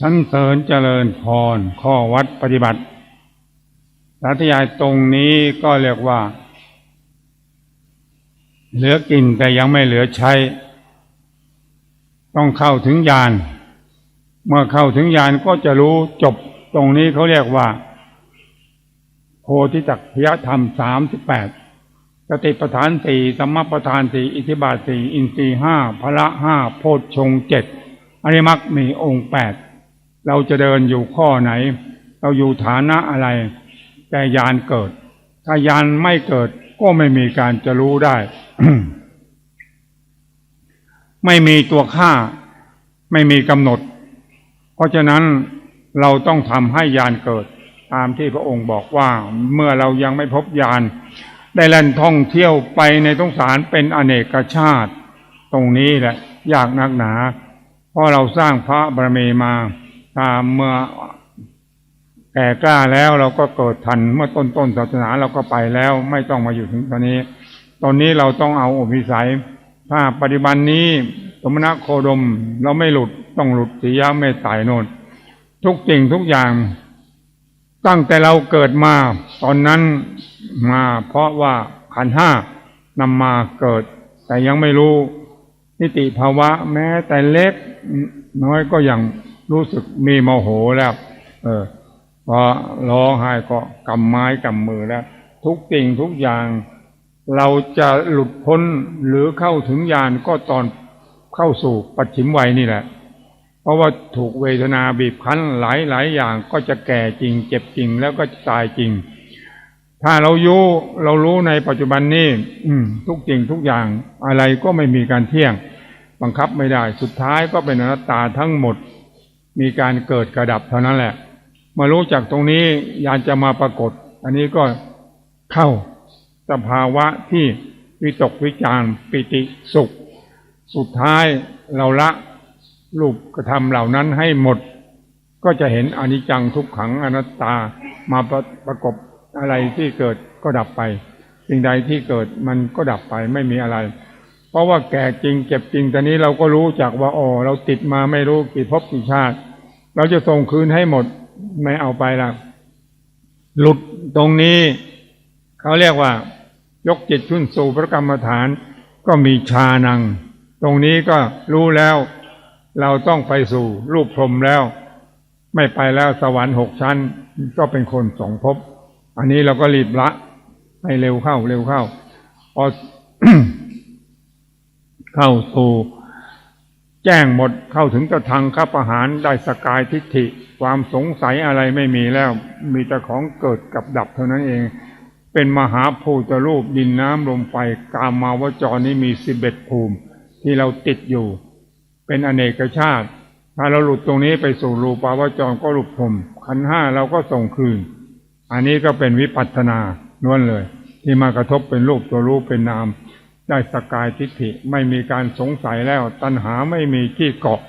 สันเสริญเจริญพรข้อวัดปฏิบัติ สาธยายตรงนี้ก็เรียกว่า เหลือกินแต่ยังไม่เหลือใช้ ต้องเข้าถึงญาณเมื่อเข้าถึงญาณก็จะรู้จบตรงนี้เขาเรียกว่า โพธิจักพยธรรมสามสิบแปดสติปัฏฐานสี่สมปัฏฐานสี่อิทธิบาทสี่อินทรีห้าพละห้าโพชฌงเจ็ดอริมรรคมีองค์แปด เราจะเดินอยู่ข้อไหน เราอยู่ฐานะอะไร แต่ยานเกิด ถ้ายานไม่เกิดก็ไม่มีการจะรู้ได้ ไม่มีตัวค่า ไม่มีกำหนด เพราะฉะนั้นเราต้องทำให้ยานเกิด ตามที่พระองค์บอกว่า เมื่อเรายังไม่พบยาน ได้แล่นท่องเที่ยวไปในทงสารเป็นอเนกชาติ ตรงนี้แหละ ยากนักหนา เพราะเราสร้างพระบารมีมา เมื่อแก่กล้าแล้วเราก็เกิดทันเมื่อต้นต้นศาสนาเราก็ไปแล้วไม่ต้องมาอยู่ถึงตอนนี้ ตอนนี้เราต้องเอาอภิสัย ถ้าปัจจุบันนี้สมณะโคดมเราไม่หลุดต้องหลุดสียะไม่ตายโนนทุกสิ่งทุกอย่าง ตั้งแต่เราเกิดมา ตอนนั้นมาเพราะว่าขันห้านำมาเกิด แต่ยังไม่รู้นิติภาวะแม้แต่เล็กน้อยก็ยัง รู้สึกมีโมโหแล้ว เออพอร้องไห้ก็กำไม้กำมือแล้ว ทุกสิ่งทุกอย่าง เราจะหลุดพ้นหรือเข้าถึงญาณก็ตอนเข้าสู่ปัจฉิมวัยนี่แหละ เพราะว่าถูกเวทนาบีบคั้นหลายหลายอย่างก็จะแก่จริง เจ็บจริงแล้วก็ตายจริง ถ้าเรายูเรารู้ในปัจจุบันนี้อืม ทุกสิ่งทุกอย่างอะไรก็ไม่มีการเที่ยง บังคับไม่ได้ สุดท้ายก็เป็นอนัตตาทั้งหมด มีการเกิดกระดับเท่านั้นแหละ มารู้จักตรงนี้ยานจะมาปรากฏ อันนี้ก็เข้าสภาวะที่วิตกวิจารปิติสุข สุดท้ายเราละรูปกระทำเหล่านั้นให้หมด ก็จะเห็นอนิจจังทุกขังอนัตตามาประประกบอะไรที่เกิดก็ดับไป สิ่งใดที่เกิดมันก็ดับไปไม่มีอะไร เพราะว่าแก่จริงเจ็บจริงตอนนี้เราก็รู้จักว่าอ๋อเราติดมาไม่รู้กี่ภพกี่ชาติ เราจะส่งคืนให้หมดไม่เอาไปละหลุดตรงนี้ เขาเรียกว่า ยกจิตขึ้นสู่พระกรรมฐาน ก็มีชานัง ตรงนี้ก็รู้แล้ว เราต้องไปสู่รูปพรหมแล้ว ไม่ไปแล้วสวรรค์หกชั้น ก็เป็นคนสองภพอันนี้เราก็รีบละ ให้เร็วเข้าเร็วเข้าพอ เข้าสู่แจ้งหมดเข้าถึงตะทางข้าประหารได้สกายทิฏฐิ ความสงสัยอะไรไม่มีแล้ว มีแต่ของเกิดกับดับเท่านั้นเอง เป็นมหาภูตรูปดินน้ำลมไฟกามาวจรนี้มีสิบเอ็ดภูมิ ที่เราติดอยู่ เป็นอเนกชาติ ถ้าเราหลุดตรงนี้ไปสู่รูปาวจรก็หลุดผมขันห้าเราก็ส่งคืน อันนี้ก็เป็นวิปัสสนานวนเลย ที่มากระทบเป็นรูปตัวรูปเป็นนาม ได้สกายทิฏฐิไม่มีการสงสัยแล้ว ตัณหาไม่มีที่เกาะ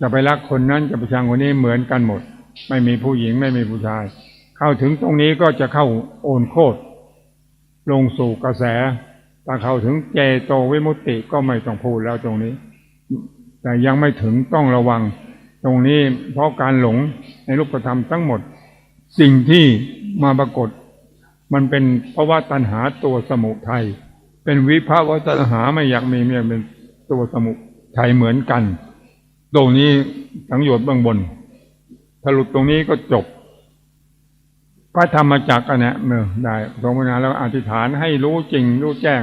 จะไปรักคนนั้นจะไปชังคนนี้เหมือนกันหมด ไม่มีผู้หญิงไม่มีผู้ชาย เข้าถึงตรงนี้ก็จะเข้าโอนโคตรลงสู่กระแสถ้าเข้าถึงเจโตวิมุตติก็ไม่ต้องพูดแล้วตรงนี้ แต่ยังไม่ถึงต้องระวัง ตรงนี้เพราะการหลงในรูปธรรมทั้งหมด สิ่งที่มาปรากฏ มันเป็นเพราะว่าตัณหาตัวสมุทัย เป็นวิภาวะตัณหาไม่อยากมีเนี่ยเป็นตัวสมุทัยเหมือนกัน ตรงนี้สังโยชน์เบื้องบนถ้าหลุดตรงนี้ก็จบ พระธรรมจักรอันเนี้ยเมื่อได้ตรงนั้นแล้วอธิษฐานให้รู้จริง รู้แจ้ง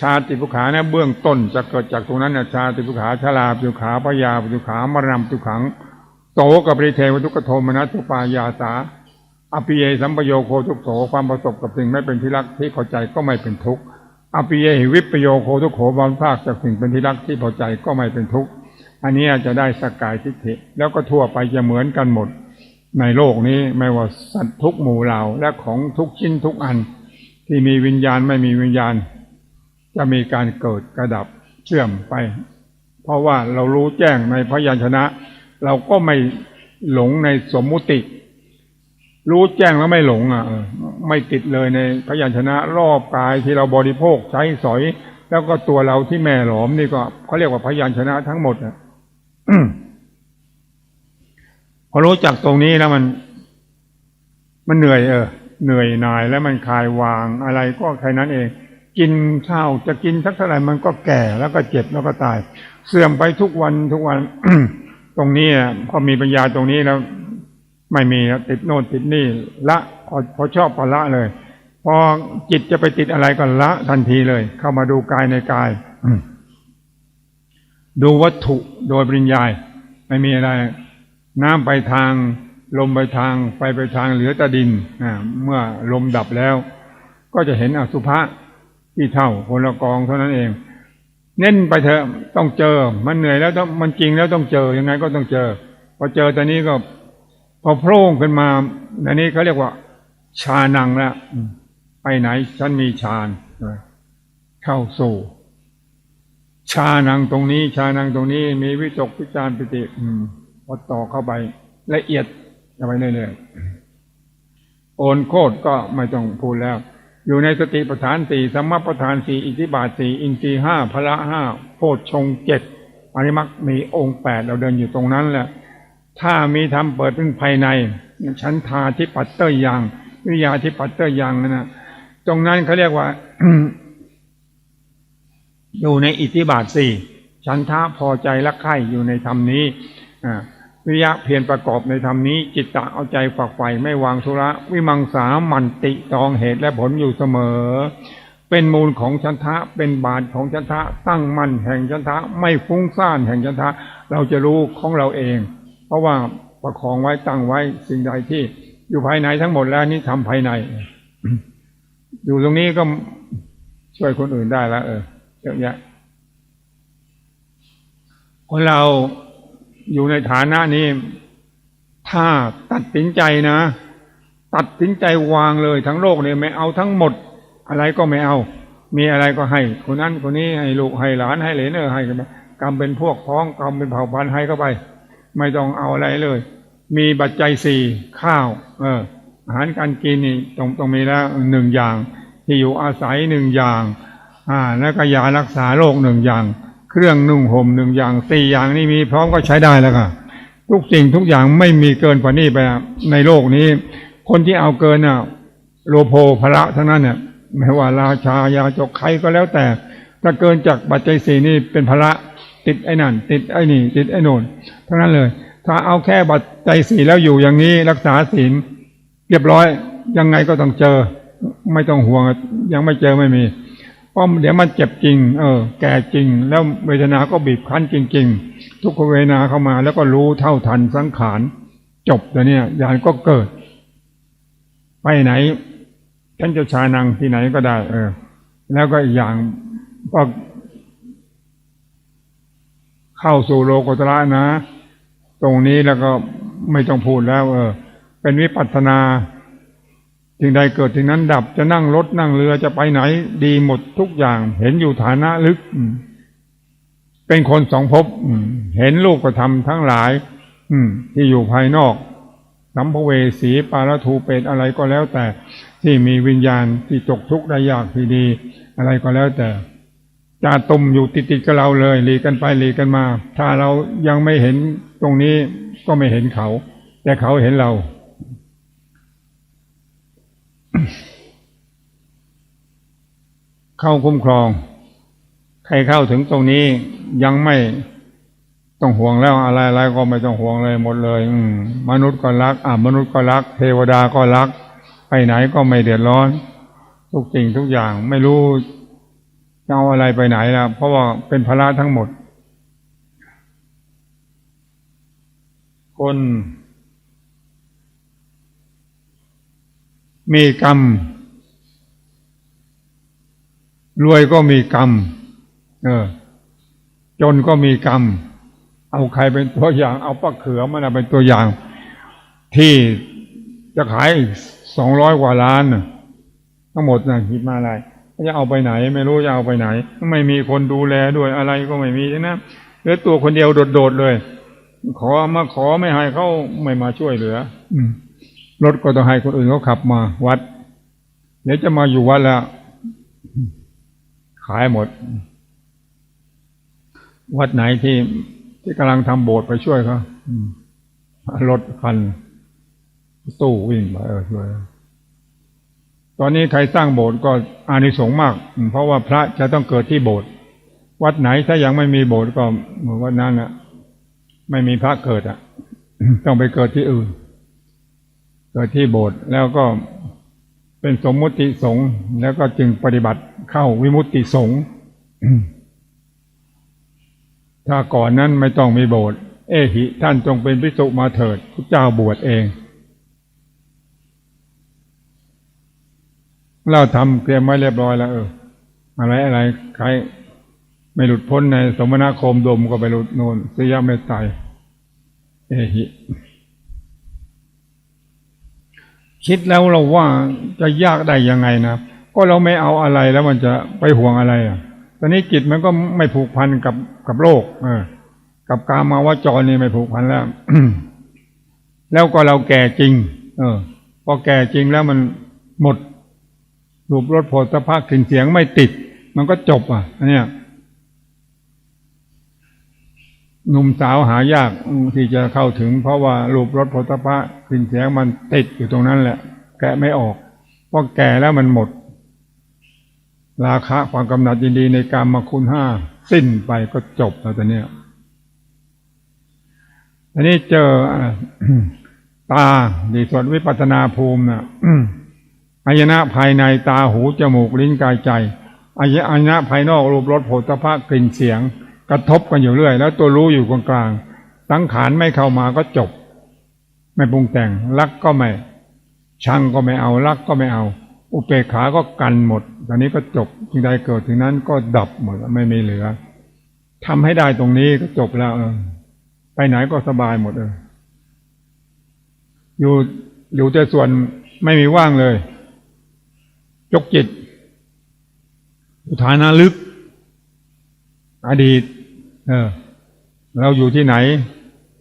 ชาติปุขาเนี่ยเบื้องต้นจะเกิดจากตรงนั้นนะชาติปุขาชลาปุขาพยาปุขามรณปุขังโตกับปริเทวทุกโทมนัสุปายาสาอภิเยสัมปโยโคทุกโสความประสบกับสิ่งไม่เป็นที่รักที่พอใจก็ไม่เป็นทุกข์ อภิเยหิวิปโยโคทุกโขบางภาคจากสิ่งเป็นที่รักที่พอใจก็ไม่เป็นทุกข์อันนี้จะได้สกายทิฏฐิแล้วก็ทั่วไปจะเหมือนกันหมด ในโลกนี้ไม่ว่าสัตว์ทุกหมู่เหล่าและของทุกชิ้นทุกอัน ที่มีวิญญาณไม่มีวิญญาณ จะมีการเกิดกระดับเชื่อมไป เพราะว่าเรารู้แจ้งในพยัญชนะ เราก็ไม่หลงในสมมุติ รู้แจ้งแล้วไม่หลงอะไม่ติดเลยในพยัญชนะรอบกายที่เราบริโภคใช้สอย แล้วก็ตัวเราที่แม่หลอมนี่ก็เขาเรียกว่าพยัญชนะทั้งหมดอะพอรู้จักตรงนี้แล้วมัน มันเหนื่อยเออเหนื่อยหน่ายแล้วมันคลายวางอะไรก็แค่นั้นเอง กินข้าวจะกินสักเท่าไหร่มันก็แก่แล้วก็เจ็บแล้วก็ตาย เสื่อมไปทุกวันทุกวัน ตรงนี้อะพอมีปัญญาตรงนี้แล้ว ไม่มีแล้วติดโน่นติดนี่ละพอพอชอบก็ละเลย พอจิตจะไปติดอะไรก็ละทันทีเลย เข้ามาดูกายในกายดูวัตถุโดยปริญญาไม่มีอะไร น้ำไปทาง ลมไปทางไฟไปทางเหลือแต่ดินเมื่อลมดับแล้ว ก็จะเห็นอสุภะที่เท่าคนละกองเท่านั้นเองเน้นไปเถอะต้องเจอ มันเหนื่อยแล้วต้องมันจริงแล้วต้องเจอยังไงก็ต้องเจอพอเจอตอนนี้ก็ อโผล่ขึ้นมาอันนี้เขาเรียกว่า ชานังแล้วไปไหน ฉันมีฌานเข้าสู่ ชานังตรงนี้ ชานังตรงนี้ มีวิตกวิจารปิติอืมพอต่อเข้าไป ละเอียดเข้าไปเรื่อยๆโอนโคตรก็ไม่ต้องพูดแล้ว อยู่ในสติปัฏฐานสี่สมมาปัฏฐานสี่อิทธิบาทสี่อินทรีห้าพละห้าโพชฌงเจ็ดอริมักมีองค์แปดเราเดินอยู่ตรงนั้นแหละ ถ้ามีธรรมเปิดขึ้นภายในชั้นทาทิปัตเตอร์ยังวิยาทิปัตเตอร์ยังนั่นนะตรงนั้นเขาเรียกว่า อยู่ในอิทธิบาทสี่ฉันทะพอใจละใคร่อยู่ในธรรมนี้วิยะเพียรประกอบในธรรมนี้ จิตตะเอาใจฝักใฝ่ไม่วางธุระ วิมังสามันติตองเหตุและผลอยู่เสมอ เป็นมูลของฉันทะเป็นบาทของฉันทะตั้งมั่นแห่งฉันทะไม่ฟุ้งซ่านแห่งฉันทะเราจะรู้ของเราเอง เพราะว่าประคองไว้ตั้งไว้สิ่งใดที่อยู่ภายในทั้งหมดแล้วนี่ทำภายใน อยู่ตรงนี้ก็ช่วยคนอื่นได้แล้ว เออเยอะแยะคนเราอยู่ในฐานะนี้ ถ้าตัดสินใจนะ ตัดสินใจวางเลยทั้งโลกเนี่ยไม่เอาทั้งหมด อะไรก็ไม่เอา มีอะไรก็ให้ คนนั้นคนนี้ให้ลูกให้หลานให้เหลนเออให้กันไปกรรมเป็นพวกพ้องกรรมเป็นเผ่าพันธุ์ให้เข้าไป ไม่ต้องเอาอะไรเลย มีปัจจัยสี่ข้าว เออ อาหารการกินนี่ต้องต้องมีแล้วหนึ่งอย่าง ที่อยู่อาศัยหนึ่งอย่าง อ่า แล้วก็ยารักษาโรคหนึ่งอย่าง เครื่องนุ่งห่มหนึ่งอย่างสี่อย่างนี่มีพร้อมก็ใช้ได้แล้วค่ะทุกสิ่งทุกอย่างไม่มีเกินกว่านี้ไปอะในโลกนี้ คนที่เอาเกินน่ะโลโภพระทั้งนั้นเนี่ยไม่ว่าราชายาจกใครก็แล้วแต่ ถ้าเกินจากปัจจัยสี่นี่เป็นภระ ติดไอ้นั่น ติดไอ้นี่ ติดไอ้โน่นทั้งนั้นเลย ถ้าเอาแค่ปัจจัยสี่แล้วอยู่อย่างนี้รักษาศีลเรียบร้อย ยังไงก็ต้องเจอ ไม่ต้องห่วง ยังไม่เจอไม่มีเพราะเดี๋ยวมันเจ็บจริง เออ แก่จริง แล้วเวทนาก็บีบคั้นจริง ๆ ทุกเวทนาเข้ามา แล้วก็รู้เท่าทันสังขารจบแต่เนี่ยยานก็เกิด ไปไหนฉันจะชานังที่ไหนก็ได้ เออ แล้วก็อีกอย่างก็ เข้าสู่โลกุตระนะ ตรงนี้แล้วก็ไม่ต้องพูดแล้ว เออ เป็นวิปัสนาสิ่งใดเกิดสิ่งนั้นดับจะนั่งรถนั่งเรือจะไปไหน ดีหมดทุกอย่าง เห็นอยู่ฐานะลึก เป็นคนสองภพเห็นลูกกระทำทั้งหลาย อืม ที่อยู่ภายนอกสัมภเวสีปาราทูเปตอะไรก็แล้วแต่ ที่มีวิญญาณที่ตกทุกข์ได้ยากที่ดี อะไรก็แล้วแต่ จะตุ่มอยู่ติดๆกับเราเลยหลีกกันไปหลีกกันมา ถ้าเรายังไม่เห็นตรงนี้ก็ไม่เห็นเขา แต่เขาเห็นเรา เข้าคุ้มครอง ใครเข้าถึงตรงนี้ยังไม่ต้องห่วงแล้วอะไรอะไรก็ไม่ต้องห่วงเลยหมดเลย อืมมนุษย์ก็รัก อ่ามนุษย์ก็รัก เทวดาก็รัก ไปไหนก็ไม่เดือดร้อน ทุกสิ่งทุกอย่างไม่รู้ จะเอาอะไรไปไหนแล้วเพราะว่าเป็นภาระทั้งหมด คน มีกรรม รวยก็มีกรรม เออ จนก็มีกรรม เอาใครเป็นตัวอย่าง เอาป้าเขือมันเป็นตัวอย่าง ที่จะขายสองร้อยกว่าล้านน่ะทั้งหมดนะคิดมาอะไร จะเอาไปไหน ไม่รู้จะเอาไปไหน ไม่มีคนดูแลด้วยอะไรก็ไม่มีนะเหลือตัวคนเดียวโดดๆเลย ขอมาขอไม่ให้เขาไม่มาช่วยเหลือ อืรถก็ต้องให้คนอื่นเขาขับมาวัดเดี๋ยวจะมาอยู่วัดแล้วขายหมด วัดไหนที่ที่กำลังทำโบสถ์ไปช่วยเขารถคันตู้วิ่งไปเออช่วย ตอนนี้ใครสร้างโบสถ์ก็อานิสงส์มาก เพราะว่าพระจะต้องเกิดที่โบสถ์วัดไหนถ้ายังไม่มีโบสถ์ก็เหมือนวัดนั้นอะ ไม่มีพระเกิดอะ ต้องไปเกิดที่อื่น เกิดที่โบสถ์แล้วก็เป็นสมมุติสงฆ์แล้วก็จึงปฏิบัติเข้าวิมุตติสงฆ์ถ้าก่อนนั้นไม่ต้องมีโบสถ์เอหิ ท่านจงเป็นพิสุมาเถิดพระเจ้าบวชเอง เราทำเตรียมไว้เรียบร้อยแล้วเอออะไรอะไรใครไม่หลุดพ้นในสมณคมดมก็ไปหลุดโนนสยามเมตไตรเอหิคิดแล้วเราว่าจะยากได้ยังไงนะก็เราไม่เอาอะไรแล้วมันจะไปห่วงอะไรอะ ตอนนี้จิตมันก็ไม่ผูกพันกับกับโลก เออ กับกามาวจรนี่ไม่ผูกพันแล้ว แล้วก็เราแก่จริง เออ พอแก่จริงแล้วมันหมด รูปรสโผฏฐัพพะกลิ่นเสียงไม่ติด มันก็จบอะอันเนี้ยหนุ่มสาวหายากที่จะเข้าถึง เพราะว่ารูปรสโผฏฐัพพะกลิ่นเสียงมันติดอยู่ตรงนั้นแหละ แกะไม่ออกเพราะแก่แล้วมันหมด ราคะความกำหนัดยินดีในการมาคุณห้าสิ้นไปก็จบแล้วตอนเนี้ยอันนี้เจอตาดีส่วนวิปัสนาภูมินะ อายนะภายในตาหูจมูกลิ้นกายใจอายอายนะภายนอกรูปรสโผฏฐพะกลิ่นเสียง กระทบกันอยู่เรื่อย แล้วตัวรู้อยู่กลางกลางสังขารไม่เข้ามาก็จบ ไม่ปรุงแต่งรักก็ไม่ชังก็ไม่เอารักก็ไม่เอา อุเปขาก็กันหมดตอนนี้ก็จบถึงใดเกิดถึงนั้นก็ดับหมดไม่มีเหลือทำให้ได้ตรงนี้ก็จบแล้วเออไปไหนก็สบายหมดเอออยู่อยู่แต่ส่วนไม่มีว่างเลย ยกจิตอุทานาลึก อดีต เออ เราอยู่ที่ไหน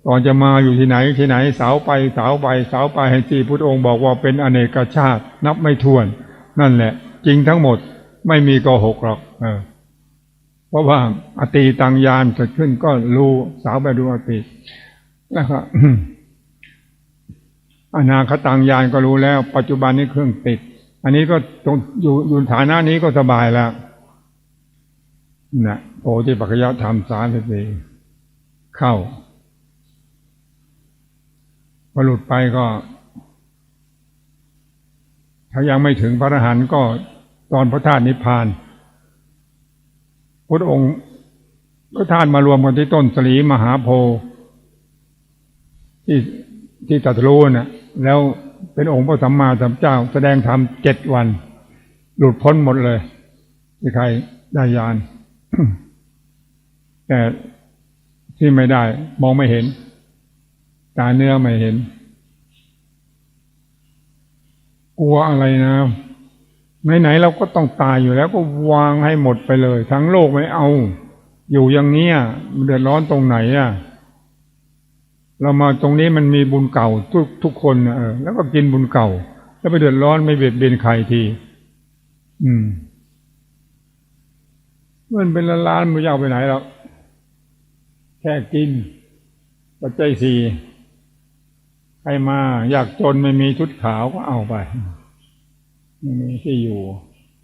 ก่อนจะมาอยู่ที่ไหนที่ไหน สาวไปสาวไปสาวไปให้ที่พุทธองค์บอกว่าเป็นอเนกชาติ นับไม่ถ้วน นั่นแหละ จริงทั้งหมดไม่มีโกหกหรอก เออ เพราะว่าอตีตังยานเกิดขึ้นก็รู้สาวไปดูอตีแล้วก็อนาคตังยานก็รู้แล้ว ปัจจุบันนี้เครื่องติด อันนี้ก็ตรงอยู่อยู่ฐานะนี้ก็สบายแล้วนะโอที่ปัจจยธรรมสามสิบสี่เข้าพอหลุดไปก็ ถ้ายังไม่ถึงพระอรหันต์ก็ตอนพระธาตุนิพพาน พระองค์พระธาตุมารวมกันที่ต้นสลีมหาโพธิ์ที่ที่ตรัสรู้นะ่ะ แล้ว เป็นองค์พระสัมมาสัมพุทธเจ้า แสดงธรรมเจ็ดวัน หลุดพ้นหมดเลยที่ใครได้ยาน แต่ที่ไม่ได้ มองไม่เห็น ตาเนื้อไม่เห็น กลัวอะไรนะไหนๆเราก็ต้องตายอยู่แล้วก็วางให้หมดไปเลย ทั้งโลกไม่เอา อยู่อย่างนี้เดือดร้อนตรงไหนอะ เรามาตรงนี้มันมีบุญเก่าทุกทุกคนเออแล้วก็กินบุญเก่า แล้วไปเดือดร้อนไม่เบียดเบียนใครทีอืมมันเป็นล้านๆมันยาวไปไหนหรอกแค่กิน ปัจจัยสี่ใครมาอยากจนไม่มีชุดขาวก็เอาไปไม่มีที่อยู่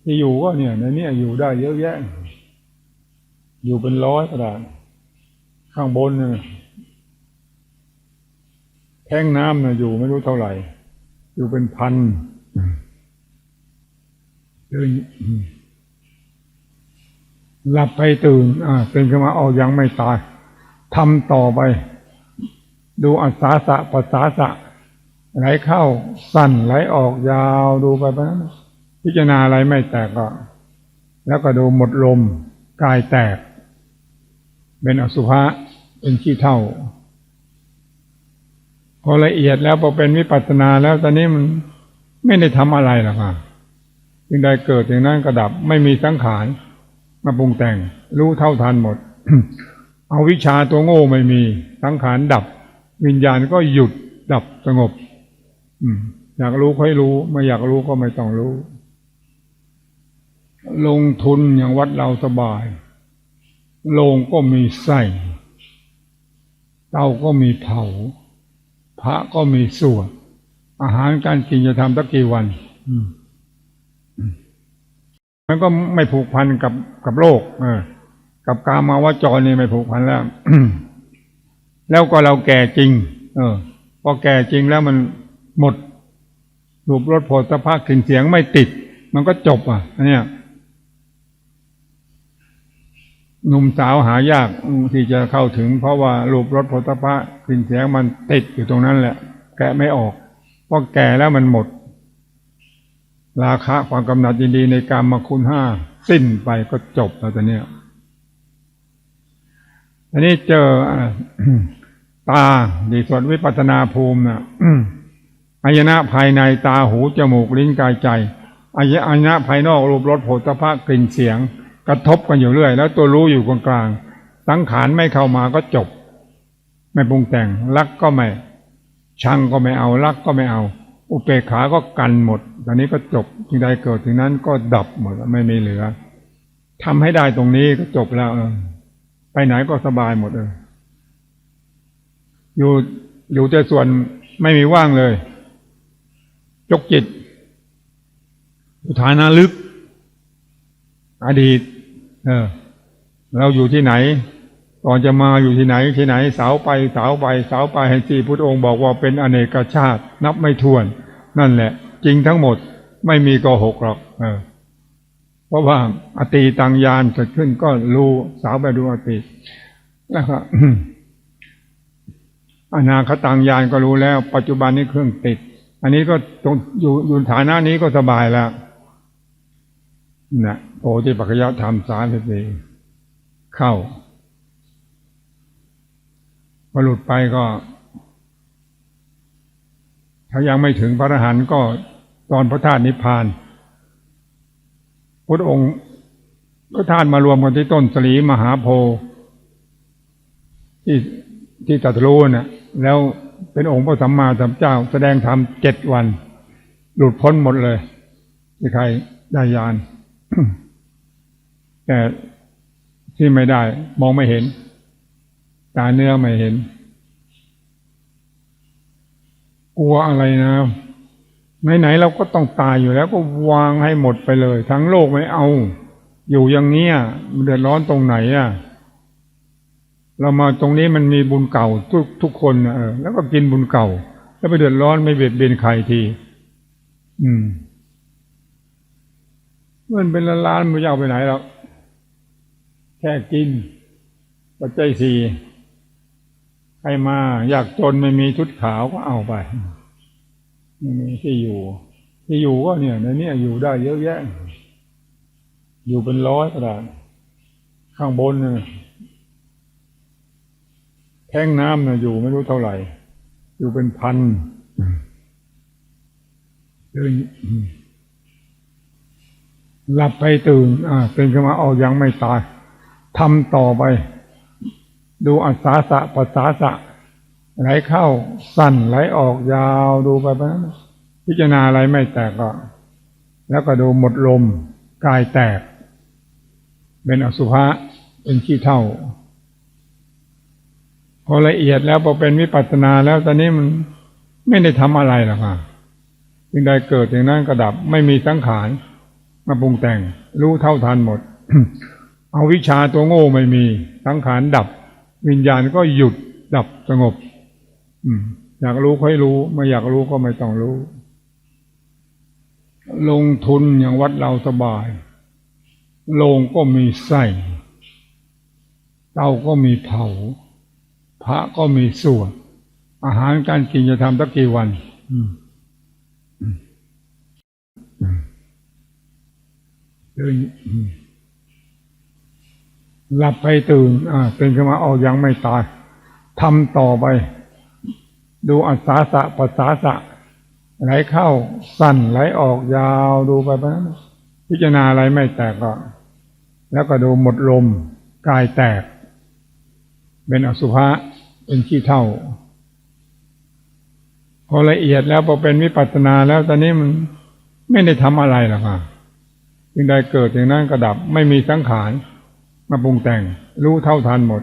ที่อยู่ก็เนี่ยในนี้อยู่ได้เยอะแยะ อยู่เป็นร้อยก็ได้ข้างบนเนี่ย ท่งน้ำเนี่ยอยู่ไม่รู้เท่าไหร่ อยู่เป็นพันเดินหลับไปตื่น อ่าเป็นขึ้นมาเอายังไม่ตายทำต่อไป ดูอัศาสะปัสสาสะไหลเข้าสั้นไหลออกยาวดูไปไปนั้นพิจารณาอะไรไม่แตกก็ แล้วก็ดูหมดลมกายแตก เป็นอสุภะเป็นขี้เท่า พอละเอียดแล้วพอเป็นวิปัสสนาแล้วตอนนี้มันไม่ได้ทำอะไรหรอกค่ะจึงได้เกิดอย่างนั้นก็ดับไม่มีสังขารมาปรุงแต่ง รู้เท่าทันหมด เอาวิชาตัวโง่ไม่มี สังขารดับ วิญญาณก็หยุดดับสงบ อืม อยากรู้ค่อยรู้ ไม่อยากรู้ก็ไม่ต้องรู้ ลงทุนอย่างวัดเราสบายโลงก็มีไส้เตาก็มีเผา พระก็มีส่วน อาหารการกินจะทำสักกี่วันมันก็ไม่ผูกพันกับกับโลก เออ กับกามาวจรนี่ไม่ผูกพันแล้วแล้วก็เราแก่จริง เออ พอแก่จริงแล้วมันหมดรูปรสโผฏฐัพพะกลิ่นเสียงไม่ติด มันก็จบอะอันเนี้ย หนุ่มสาวหายากที่จะเข้าถึง เพราะว่ารูปรสโผฏฐัพพะกลิ่นเสียงมันติดอยู่ตรงนั้นแหละ แกะไม่ออกเพราะแก่แล้วมันหมด ราคะความกำหนัดยินดีในการมาคุณห้าสิ้นไปก็จบแล้วแตอนเนี้ยอันนี้เจอตาดีสวนวิปัสนาภูมินะอายนะภายในตาหูจมูกลิ้นกายใจอายอายนะภายนอกรูปรสโผฏฐัพพะกลิ่นเสียง กระทบกันอยู่เรื่อย แล้วตัวรู้อยู่กลางกลางๆสังขารไม่เข้ามาก็จบ ไม่ปรุงแต่งรักก็ไม่ ชังก็ไม่เอารักก็ไม่เอา อุเบกขาก็กันหมด ตอนนี้ก็จบจึงใดเกิดถึงนั้นก็ดับหมดไม่มีเหลือทำให้ได้ตรงนี้ก็จบแล้วเออไปไหนก็สบายหมดเอออยู่อยู่แต่ส่วนไม่มีว่างเลยยกจิตฐานะลึก อดีต เออ เราอยู่ที่ไหนก่อนจะมาอยู่ที่ไหนที่ไหนสาวไปสาวไปสาวไปให้ที่พุทธองค์บอกว่าเป็นอเนกชาติ นับไม่ถ้วน นั่นแหละ จริงทั้งหมดไม่มีโกหกหรอกเออ เพราะว่าอตีตังยานเกิดขึ้นก็รู้สาวไปดูอตีแล้วก็อนาคตังยานก็รู้แล้ว ปัจจุบันนี้เครื่องติด อันนี้ก็ตรงอยู่อยู่ฐานะนี้ก็สบายแล้ว นะโอที่ปัจจยธรรมสารสิเข้าพอหลุดไปก็ ถ้ายังไม่ถึงพระอรหันต์ก็ตอนพระธาตุนิพพานพระองค์พระธาตุมารวมกันที่ต้นสลีมหาโพธิ์ที่ที่ตรัสรู้นะแล้วเป็นองค์พระสัมมาสัมพุทธเจ้า แสดงธรรมเจ็ดวัน หลุดพ้นหมดเลยที่ใครได้ยาน แต่ที่ไม่ได้ มองไม่เห็น ตาเนื้อไม่เห็น กลัวอะไรนะไหนๆเราก็ต้องตายอยู่แล้วก็วางให้หมดไปเลย ทั้งโลกไม่เอา อยู่อย่างนี้มันเดือดร้อนตรงไหนอะเรามาตรงนี้มันมีบุญเก่าทุกทุกคนนะเออแล้วก็กินบุญเก่า แล้วไปเดือดร้อนไม่เบียดเบียนใครที อืม เงินเป็นล้านล้านๆไม่อยากไปไหนหรอกแค่กิน ปัจจัยสี่ใครมาอยากจนไม่มีชุดขาวก็เอาไปไม่มีที่อยู่ ที่อยู่ก็เนี่ยในนี้อยู่ได้เยอะแยะ อยู่เป็นร้อยกระดาษข้างบนเนี่ยแท่งน้ำเนะอยู่ไม่รู้เท่าไหร่ อยู่เป็นพันเดิน หลับไปตื่น อ่าเป็นขึ้นมาเอายังไม่ตายทำต่อไป ดูอัศาสะปัสสาสะไหลเข้าสั้นไหลออกยาวดูไปไปพิจารณาอะไรไม่แตกก็ แล้วก็ดูหมดลมกายแตก เป็นอสุภะเป็นขี้เท่า พอละเอียดแล้วพอเป็นวิปัสสนาแล้วตอนนี้มันไม่ได้ทำอะไรหรอกค่ะจึงได้เกิดอย่างนั้นก็ดับไม่มีสังขาร มาปรุงแต่ง รู้เท่าทันหมด เอาวิชาตัวโง่ไม่มีสังขารดับ วิญญาณก็หยุดดับสงบอยากรู้ค่อยรู้ ไม่อยากรู้ก็ไม่ต้องรู้ ลงทุนอย่างวัดเราสบายโลงก็มีไส้เตาก็มีเผา พระก็มีส่วน อาหารการกินจะทำสักกี่วัน อืม หลับไปตื่น อ่าเป็นขึ้นมาเอายังไม่ตายทำต่อไป ดูอัศาสะปัสสาสะไหลเข้าสั้นไหลออกยาวดูไปไปนั้นพิจารณาอะไรไม่แตกก็ แล้วก็ดูหมดลมกายแตก เป็นอสุภะเป็นขี้เท่า พอละเอียดแล้วพอเป็นวิปัสสนาแล้วตอนนี้มันไม่ได้ทำอะไรหรอกค่ะ จึงได้เกิดอย่างนั้นก็ดับ ไม่มีสังขารมาปรุงแต่ง รู้เท่าทันหมด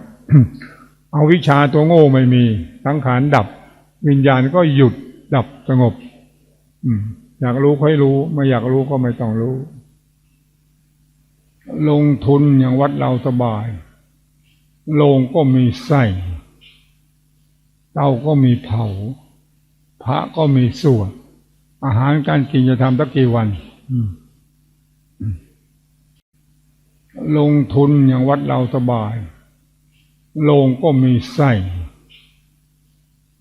เอาวิชาตัวโง่ไม่มี สังขารดับ วิญญาณก็หยุดดับสงบอยากรู้ค่อยรู้ ไม่อยากรู้ก็ไม่ต้องรู้ ลงทุนอย่างวัดเราสบายโลงก็มีไส้เตาก็มีเผา พระก็มีสวดอาหารการกินจะทำสักกี่วัน อืมอืม ลงทุนอย่างวัดเราสบาย โลงก็มีไส้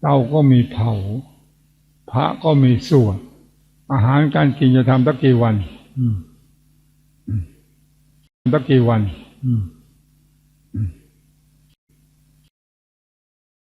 เตาก็มีเผา พระก็มีสวด อาหารการกินจะทำสักกี่วัน อืมอืมสักกี่วันอืม